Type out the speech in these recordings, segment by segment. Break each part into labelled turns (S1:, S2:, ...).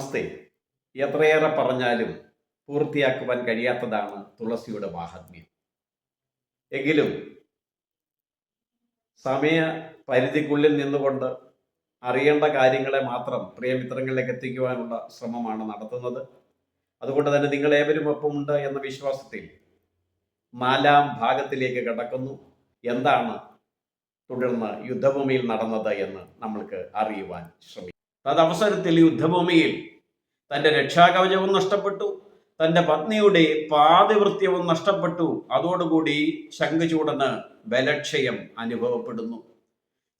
S1: നമസ്തേ എത്രയേറെ പറഞ്ഞാലും പൂർത്തിയാക്കുവാൻ കഴിയാത്തതാണ് തുളസിയുടെ മാഹാത്മ്യം. എങ്കിലും സമയ പരിധിക്കുള്ളിൽ നിന്നുകൊണ്ട് അറിയേണ്ട കാര്യങ്ങളെ മാത്രം പ്രിയമിത്രങ്ങളിലേക്ക് എത്തിക്കുവാനുള്ള ശ്രമമാണ് നടത്തുന്നത്. അതുകൊണ്ട് തന്നെ നിങ്ങൾ ഏവരും ഒപ്പമുണ്ട് എന്ന വിശ്വാസത്തിൽ നാലാം ഭാഗത്തിലേക്ക് കടക്കുന്നു. എന്താണ് തുടർന്ന് യുദ്ധഭൂമിയിൽ നടന്നത് എന്ന് നമ്മൾക്ക് അറിയുവാൻ ശ്രമിക്കും. തദവസരത്തിൽ യുദ്ധഭൂമിയിൽ തന്റെ രക്ഷാകവചവും നഷ്ടപ്പെട്ടു തന്റെ പത്നിയുടെ പാതിവൃത്യവും നഷ്ടപ്പെട്ടു. അതോടുകൂടി ശംഖുചൂടന് ബലക്ഷയം അനുഭവപ്പെടുന്നു.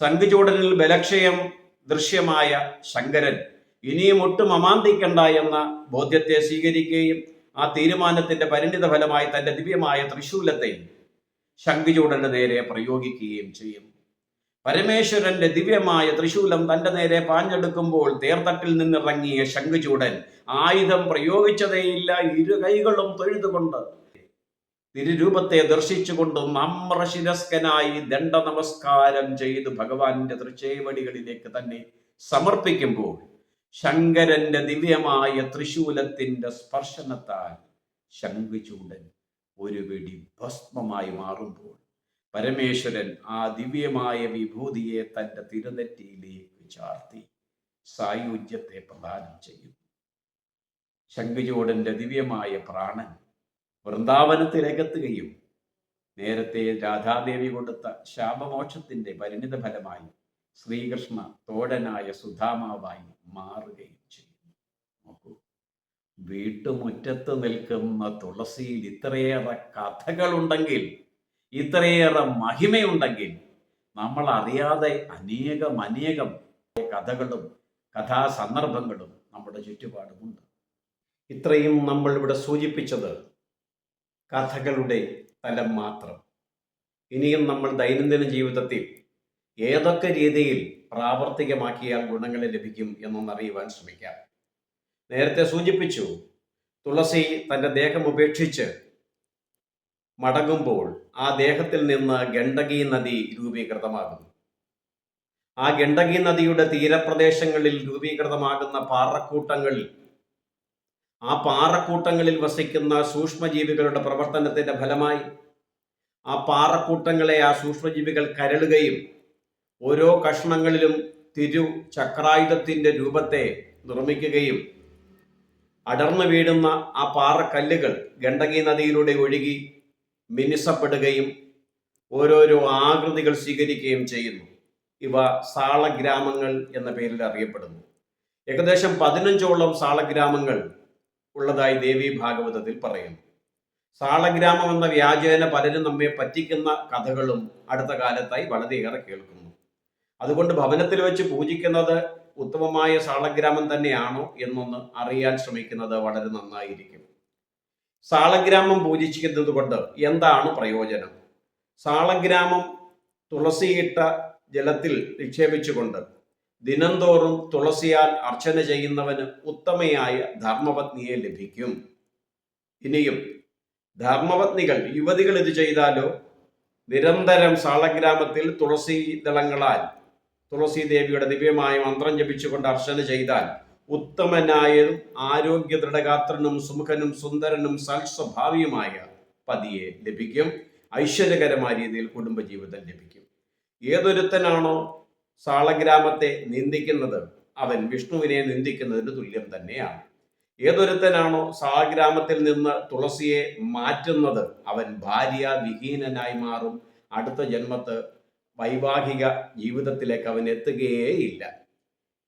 S1: ശംഖുചൂടനിൽ ബലക്ഷയം ദൃശ്യമായ ശങ്കരൻ ഇനിയും ഒട്ടും അമാന്തിക്കണ്ട എന്ന ബോധ്യത്തെ സ്വീകരിക്കുകയും ആ തീരുമാനത്തിന്റെ പരിണിത ഫലമായി തന്റെ ദിവ്യമായ ത്രിശൂലത്തെ ശംഖുചൂടന്റെ നേരെ പ്രയോഗിക്കുകയും ചെയ്യും. പരമേശ്വരന്റെ ദിവ്യമായ തൃശൂലം തന്റെ നേരെ പാഞ്ഞെടുക്കുമ്പോൾ തേർത്തട്ടിൽ നിന്നിറങ്ങിയ ശംഖുചൂടൻ ആയുധം പ്രയോഗിച്ചതേയില്ല ഇരു കൈകളും തൊഴുതുകൊണ്ട്. തിരുരൂപത്തെ ദർശിച്ചുകൊണ്ട് നമ്രശിരസ്കനായി ദണ്ഡ നമസ്കാരം ചെയ്ത് ഭഗവാന്റെ തൃച്ചേവടികളിലേക്ക് തന്നെ സമർപ്പിക്കുമ്പോൾ ശങ്കരന്റെ ദിവ്യമായ തൃശൂലത്തിന്റെ സ്പർശനത്താൽ ശംഖുചൂടൻ ഒരു വെടി ഭസ്മമായി മാറുമ്പോൾ പരമേശ്വരൻ ആ ദിവ്യമായ വിഭൂതിയെ തന്റെ തിരുനെറ്റിയിലേക്ക് ചാർത്തി സായുജ്യത്തെ പ്രദാനം ചെയ്യുന്നു. ശംഖുചൂടന്റെ ദിവ്യമായ പ്രാണൻ വൃന്ദാവനത്തിലെത്തുകയും നേരത്തെ രാധാദേവി കൊടുത്ത ശാപമോക്ഷത്തിന്റെ പരിണിത ഫലമായി ശ്രീകൃഷ്ണ തോടനായ സുധാമാവായി മാറുകയും ചെയ്യുന്നു. നോക്കൂ വീട്ടുമുറ്റത്ത് നിൽക്കുന്ന തുളസിയിൽ ഇത്രയേറെ കഥകളുണ്ടെങ്കിൽ ഇത്രയേറെ മഹിമയുണ്ടെങ്കിൽ നമ്മൾ അറിയാതെ അനേകം അനേകം കഥകളും കഥാസന്ദർഭങ്ങളും നമ്മുടെ ചുറ്റുപാടുമുണ്ട്. ഇത്രയും നമ്മൾ ഇവിടെ സൂചിപ്പിച്ചത് കഥകളുടെ തലം മാത്രം. ഇനിയും നമ്മൾ ദൈനംദിന ജീവിതത്തിൽ ഏതൊക്കെ രീതിയിൽ പ്രാവർത്തികമാക്കിയാൽ ഗുണങ്ങൾ ലഭിക്കും എന്നൊന്നറിയുവാൻ ശ്രമിക്കാം. നേരത്തെ സൂചിപ്പിച്ചു തുളസി തന്റെ ദേഹം ഉപേക്ഷിച്ച് മടങ്ങുമ്പോൾ ആ ദേഹത്തിൽ നിന്ന് ഗണ്ഡകി നദി രൂപീകൃതമാകുന്നു. ആ ഗണ്ഡകി നദിയുടെ തീരപ്രദേശങ്ങളിൽ രൂപീകൃതമാകുന്ന പാറക്കൂട്ടങ്ങളിൽ ആ പാറക്കൂട്ടങ്ങളിൽ വസിക്കുന്ന സൂക്ഷ്മജീവികളുടെ പ്രവർത്തനത്തിന്റെ ഫലമായി ആ പാറക്കൂട്ടങ്ങളെ ആ സൂക്ഷ്മജീവികൾ കരളുകയും ഓരോ കഷ്ണങ്ങളിലും തിരു ചക്രായുധത്തിന്റെ രൂപത്തെ നിർമ്മിക്കുകയും അടർന്നു വീഴുന്ന ആ പാറക്കല്ലുകൾ ഗണ്ഡകി നദിയിലൂടെ ഒഴുകി മിനുസപ്പെടുകയും ഓരോരോ ആകൃതികൾ സ്വീകരിക്കുകയും ചെയ്യുന്നു. ഇവ സാളഗ്രാമങ്ങൾ എന്ന പേരിൽ അറിയപ്പെടുന്നു. ഏകദേശം പതിനഞ്ചോളം സാളഗ്രാമങ്ങൾ ഉള്ളതായി ദേവി ഭാഗവതത്തിൽ പറയുന്നു. സാളഗ്രാമം എന്ന വ്യാജേന പലരും നമ്മെ പറ്റിക്കുന്ന കഥകളും അടുത്ത കാലത്തായി വളരെയേറെ കേൾക്കുന്നു. അതുകൊണ്ട് ഭവനത്തിൽ വെച്ച് പൂജിക്കുന്നത് ഉത്തമമായ സാളഗ്രാമം തന്നെയാണോ എന്നൊന്ന് അറിയാൻ ശ്രമിക്കുന്നത് വളരെ നന്നായിരിക്കും. സാളഗ്രാമം പൂജിക്കുന്നത് കൊണ്ട് എന്താണ് പ്രയോജനം? സാളഗ്രാമം തുളസിയിട്ട ജലത്തിൽ നിക്ഷേപിച്ചുകൊണ്ട് ദിനംതോറും തുളസിയാൽ അർച്ചന ചെയ്യുന്നവന് ഉത്തമയായ ധർമ്മപത്നിയെ ലഭിക്കും. ഇനിയും ധർമ്മപത്നികൾ യുവതികൾ ഇത് ചെയ്താലോ? നിരന്തരം സാളഗ്രാമത്തിൽ തുളസി ദളങ്ങളാൽ തുളസി ദേവിയുടെ ദിവ്യമായ മന്ത്രം ജപിച്ചുകൊണ്ട് അർച്ചന ചെയ്താൽ ഉത്തമനായതും ആരോഗ്യ ദൃഢഗാത്രനും സുമുഖനും സുന്ദരനും സൽസ്വഭാവിയുമായ പതിയെ ലഭിക്കും. ഐശ്വര്യകരമായ രീതിയിൽ കുടുംബജീവിതം ലഭിക്കും. ഏതൊരുത്തനാണോ സാളഗ്രാമത്തെ നിന്ദിക്കുന്നത് അവൻ വിഷ്ണുവിനെ നിന്ദിക്കുന്നതിന് തുല്യം തന്നെയാണ്. ഏതൊരുത്തനാണോ സാളഗ്രാമത്തിൽ നിന്ന് തുളസിയെ മാറ്റുന്നത് അവൻ ഭാര്യ വിഹീനനായി മാറും. അടുത്ത ജന്മത്ത് വൈവാഹിക ജീവിതത്തിലേക്ക് അവൻ എത്തുകയേ ഇല്ല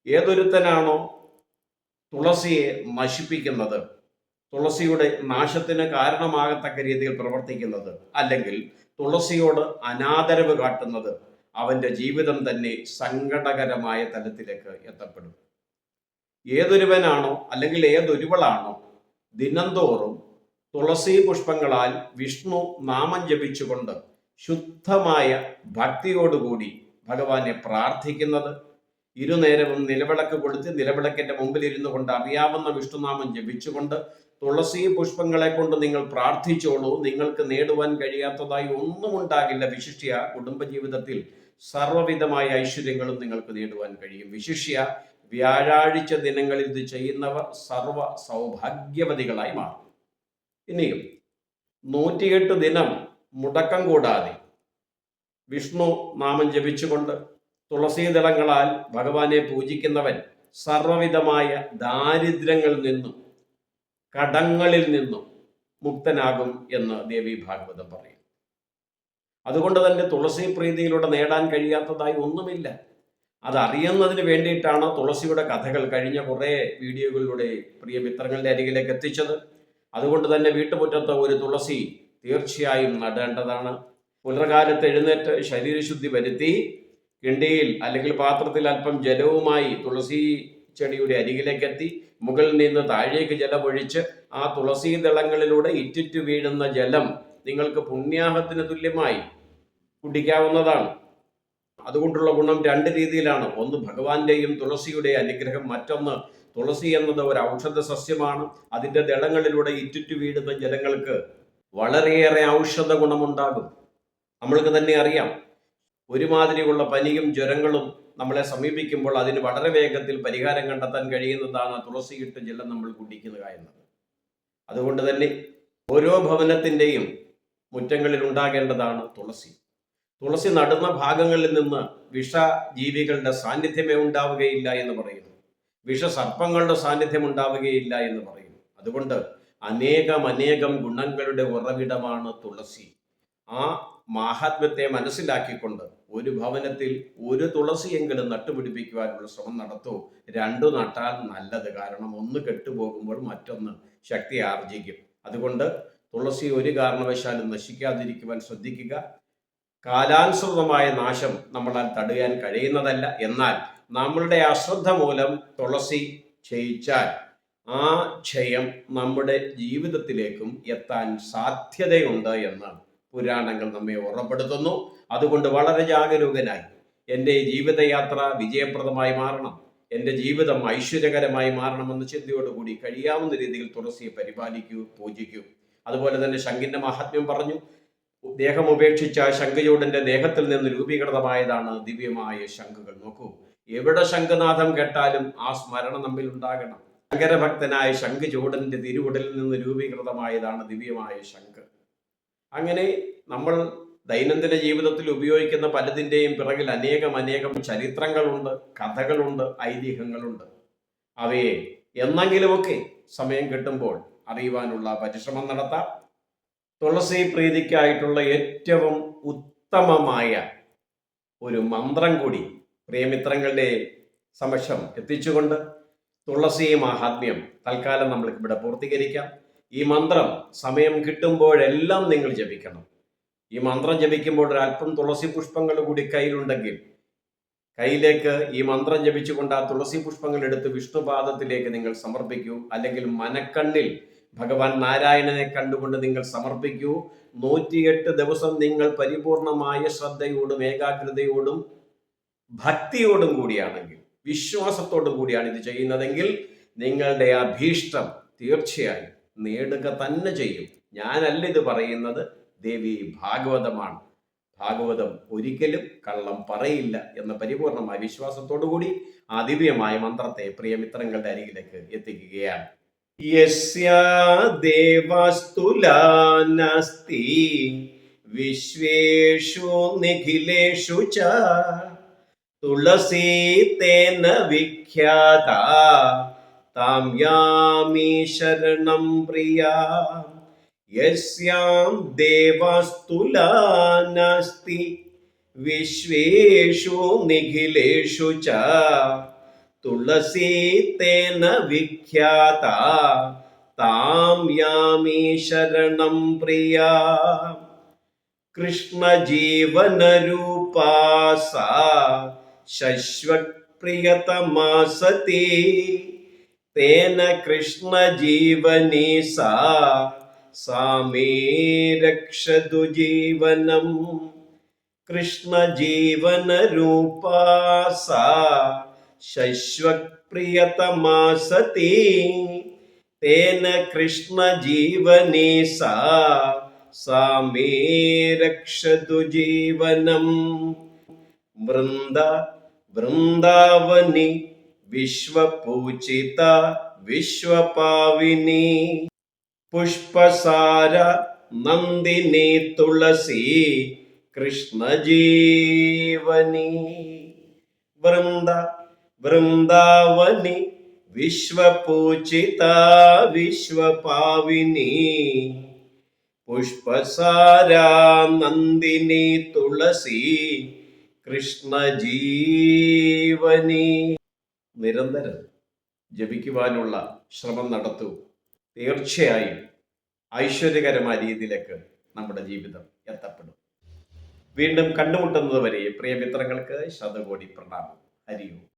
S1: ഏതൊരുത്തനാണോ തുളസിയെ നശിപ്പിക്കുന്നത് തുളസിയുടെ നാശത്തിന് കാരണമാകത്തക്ക രീതിയിൽ പ്രവർത്തിക്കുന്നത് അല്ലെങ്കിൽ തുളസിയോട് അനാദരവ് കാട്ടുന്നത് അവന്റെ ജീവിതം തന്നെ സങ്കടകരമായ തലത്തിലേക്ക് എത്തപ്പെടും. ഏതൊരുവനാണോ അല്ലെങ്കിൽ ഏതൊരുവളാണോ ദിനംതോറും തുളസി പുഷ്പങ്ങളാൽ വിഷ്ണു നാമം ജപിച്ചുകൊണ്ട് ശുദ്ധമായ ഭക്തിയോടുകൂടി ഭഗവാനെ പ്രാർത്ഥിക്കുന്നത് ഇരുനേരവും നിലവിളക്ക് കൊളുത്തി നിലവിളക്കിന്റെ മുമ്പിൽ ഇരുന്നു കൊണ്ട് അറിയാവുന്ന വിഷ്ണുനാമം ജപിച്ചുകൊണ്ട് തുളസി പുഷ്പങ്ങളെ കൊണ്ട് നിങ്ങൾ പ്രാർത്ഥിച്ചോളൂ. നിങ്ങൾക്ക് നേടുവാൻ കഴിയാത്തതായി ഒന്നും ഉണ്ടാകില്ല വിശിഷ്യ. കുടുംബജീവിതത്തിൽ സർവവിധമായ ഐശ്വര്യങ്ങളും നിങ്ങൾക്ക് നേടുവാൻ കഴിയും. വിശിഷ്യ വ്യാഴാഴ്ച ദിനങ്ങളിൽ ഇത് ചെയ്യുന്നവർ സർവ സൗഭാഗ്യവതികളായി മാറും. ഇനിയും നൂറ്റിയെട്ട് ദിനം മുടക്കം കൂടാതെ വിഷ്ണു നാമം ജപിച്ചുകൊണ്ട് തുളസീദളങ്ങളാൽ ഭഗവാനെ പൂജിക്കുന്നവൻ സർവവിധമായ ദാരിദ്ര്യങ്ങളിൽ നിന്നും കടങ്ങളിൽ നിന്നും മുക്തനാകും എന്ന് ദേവി ഭാഗവതം പറയും അതുകൊണ്ട് തന്നെ തുളസി പ്രീതിയിലൂടെ നേടാൻ കഴിയാത്തതായി ഒന്നുമില്ല. അതറിയുന്നതിന് വേണ്ടിയിട്ടാണ് തുളസിയുടെ കഥകൾ കഴിഞ്ഞ കുറേ വീഡിയോകളിലൂടെ പ്രിയ മിത്രങ്ങളുടെ അരികിലേക്ക് എത്തിച്ചത്. അതുകൊണ്ട് തന്നെ വീട്ടുമുറ്റത്ത് ഒരു തുളസി തീർച്ചയായും നടേണ്ടതാണ്. പുലർകാലത്ത് എഴുന്നേറ്റ് ശരീരശുദ്ധി വരുത്തി കിണ്ടിയിൽ അല്ലെങ്കിൽ പാത്രത്തിൽ അല്പം ജലവുമായി തുളസി ചെടിയുടെ അരികിലേക്കെത്തി മുകളിൽ നിന്ന് താഴേക്ക് ജലമൊഴിച്ച് ആ തുളസി ദളങ്ങളിലൂടെ ഇറ്റിറ്റു വീഴുന്ന ജലം നിങ്ങൾക്ക് പുണ്യാഹത്തിന് തുല്യമായി കുടിക്കാവുന്നതാണ്. അതുകൊണ്ടുള്ള ഗുണം രണ്ട് രീതിയിലാണ്. ഒന്ന് ഭഗവാന്റെയും തുളസിയുടെ അനുഗ്രഹം മറ്റൊന്ന് തുളസി എന്നത് ഒരു ഔഷധ സസ്യമാണ്. അതിന്റെ ദളങ്ങളിലൂടെ ഇറ്റിറ്റു വീഴുന്ന ജലങ്ങൾക്ക് വളരെയേറെ ഔഷധ ഗുണമുണ്ടാകും. നമ്മൾക്ക് തന്നെ അറിയാം. ഒരുമാതിരിയുള്ള പനിയും ജ്വരങ്ങളും നമ്മളെ സമീപിക്കുമ്പോൾ അതിന് വളരെ വേഗത്തിൽ പരിഹാരം കണ്ടെത്താൻ കഴിയുന്നതാണ് തുളസിയിട്ട് ജലം നമ്മൾ കുടിക്കുക എന്നത്. അതുകൊണ്ട് തന്നെ ഓരോ ഭവനത്തിന്റെയും മുറ്റങ്ങളിൽ ഉണ്ടാകേണ്ടതാണ് തുളസി. തുളസി നടുന്ന ഭാഗങ്ങളിൽ നിന്ന് വിഷ ജീവികളുടെ സാന്നിധ്യമേ ഉണ്ടാവുകയില്ല എന്ന് പറയുന്നു. വിഷ സർപ്പങ്ങളുടെ സാന്നിധ്യം ഉണ്ടാവുകയില്ല എന്ന് പറയുന്നു. അതുകൊണ്ട് അനേകം അനേകം ഗുണങ്ങളുടെ ഉറവിടമാണ് തുളസി. ആ മാഹാത്മ്യത്തെ മനസ്സിലാക്കിക്കൊണ്ട് ഒരു ഭവനത്തിൽ ഒരു തുളസിയെങ്കിലും നട്ടുപിടിപ്പിക്കുവാനുള്ള ശ്രമം നടത്തൂ. രണ്ടു നട്ടാൽ നല്ലത്. കാരണം ഒന്ന് കെട്ടുപോകുമ്പോൾ മറ്റൊന്ന് ശക്തി ആർജിക്കും. അതുകൊണ്ട് തുളസി ഒരു കാരണവശാലും നശിക്കാതിരിക്കുവാൻ ശ്രദ്ധിക്കുക. കാലാനുസൃതമായ നാശം നമ്മളാൽ തടയാൻ കഴിയുന്നതല്ല. എന്നാൽ നമ്മളുടെ അശ്രദ്ധ മൂലം തുളസി ക്ഷയിച്ചാൽ ആ ക്ഷയം നമ്മുടെ ജീവിതത്തിലേക്കും എത്താൻ സാധ്യതയുണ്ട് എന്ന് പുരാണങ്ങൾ നമ്മെ ഓർമ്മപ്പെടുത്തുന്നു. അതുകൊണ്ട് വളരെ ജാഗരൂകനായി എന്റെ ജീവിതയാത്ര വിജയപ്രദമായി മാറണം. എന്റെ ജീവിതം ഐശ്വര്യകരമായി മാറണമെന്ന ചിന്തയോടുകൂടി കഴിയാവുന്ന രീതിയിൽ തുളസിയെ പരിപാലിക്കൂ പൂജിക്കൂ. അതുപോലെ തന്നെ ശങ്കിന്റെ മഹാത്മ്യം പറഞ്ഞു ദേഹം ഉപേക്ഷിച്ച ശംഖചൂടന്റെ ദേഹത്തിൽ നിന്ന് രൂപീകൃതമായതാണ് ദിവ്യമായ ശംഖുകൾ. നോക്കൂ എവിടെ ശംഖനാഥം കേട്ടാലും ആ സ്മരണ നമ്മിൽ ഉണ്ടാകണം. ശങ്കരഭക്തനായ ശംഖചൂടന്റെ തിരുവുടലിൽ നിന്ന് രൂപീകൃതമായതാണ് ദിവ്യമായ ശംഖ്. അങ്ങനെ നമ്മൾ ദൈനംദിന ജീവിതത്തിൽ ഉപയോഗിക്കുന്ന പലതിന്റെയും പിറകിൽ അനേകം അനേകം ചരിത്രങ്ങളുണ്ട് കഥകളുണ്ട് ഐതിഹ്യങ്ങളുണ്ട്. അവയെ എന്നെങ്കിലുമൊക്കെ സമയം കിട്ടുമ്പോൾ അറിയുവാനുള്ള പരിശ്രമം നടത്താം. തുളസി പ്രീതിക്കായിട്ടുള്ള ഏറ്റവും ഉത്തമമായ ഒരു മന്ത്രം കൂടി പ്രിയമിത്രങ്ങളുടെ സമക്ഷം എത്തിച്ചുകൊണ്ട് തുളസി മാഹാത്മ്യം തൽക്കാലം നമ്മൾക്ക് ഇവിടെ പൂർത്തീകരിക്കാം. ഈ മന്ത്രം സമയം കിട്ടുമ്പോഴെല്ലാം നിങ്ങൾ ജപിക്കണം. ഈ മന്ത്രം ജപിക്കുമ്പോൾ ഒരല്പം തുളസി പുഷ്പങ്ങൾ കൂടി കയ്യിലുണ്ടെങ്കിൽ കയ്യിലേക്ക് ഈ മന്ത്രം ജപിച്ചുകൊണ്ട് ആ തുളസി പുഷ്പങ്ങൾ എടുത്ത് വിഷ്ണുപാദത്തിലേക്ക് നിങ്ങൾ സമർപ്പിക്കൂ. അല്ലെങ്കിൽ മനക്കണ്ണിൽ ഭഗവാൻ നാരായണനെ കണ്ടുകൊണ്ട് നിങ്ങൾ സമർപ്പിക്കൂ. നൂറ്റിയെട്ട് ദിവസം നിങ്ങൾ പരിപൂർണമായ ശ്രദ്ധയോടും ഏകാഗ്രതയോടും ഭക്തിയോടും കൂടിയാണെങ്കിൽ വിശ്വാസത്തോടും കൂടിയാണ് ഇത് ചെയ്യുന്നതെങ്കിൽ നിങ്ങളുടെ അഭീഷ്ടം തീർച്ചയായും നേടുക തന്നെ ചെയ്യും. ഞാനല്ല ഇത് പറയുന്നത്. ദേവി ഭാഗവതമാണ്. ഭാഗവതം ഒരിക്കലും കള്ളം പറയില്ല എന്ന പരിപൂർണമായ വിശ്വാസത്തോടു കൂടി ആ ദിവ്യമായ മന്ത്രത്തെ പ്രിയമിത്രങ്ങളുടെ അരികിലേക്ക് എത്തിക്കുകയാണ്. യസ്യാ ദേവാസ്തുലാ നാസ്തി വിശ്വേഷു നിഖിലേഷു ച തുളസീ തേന വിഖ്യാത താം യാമി ശരണം പ്രിയാ. യസ്യാം ദേവാസ്തുലാ നാസ്തി വിശ്വേഷു നിഖിലേഷു ച. തുളസീ തേന വിഖ്യാത. താം യാമി ശരണം പ്രിയാ. तेन कृष्णजीवनी सा सा मे रक्षतु जीवनम् कृष्णजीवनरूपा सा शश्वप्रियतमा सती। तेन कृष्णजीवनी सा सा मे रक्षतु जीवनम् वृन्दा वृन्दावनि വിശ്വപൂജിത വിശ്വപാവിനി. പുഷ്പസാര നന്ദിനി തുളസി കൃഷ്ണജീവനി. വൃന്ദ വൃന്ദാവനി വിശ്വപൂജിത വിശ്വപാവിനി. പുഷ്പസാരാ നന്ദിനി തുളസി കൃഷ്ണജീവനി. നിരന്തരം ജപിക്കുവാനുള്ള ശ്രമം നടത്തൂ. തീർച്ചയായും ഐശ്വര്യകരമായ രീതിയിലേക്ക് നമ്മുടെ ജീവിതം എത്തപ്പെടും. വീണ്ടും കണ്ടുമുട്ടുന്നത് വരെ പ്രിയ മിത്രങ്ങൾക്ക് ശതകോടി പ്രണാമം. ഹരിയും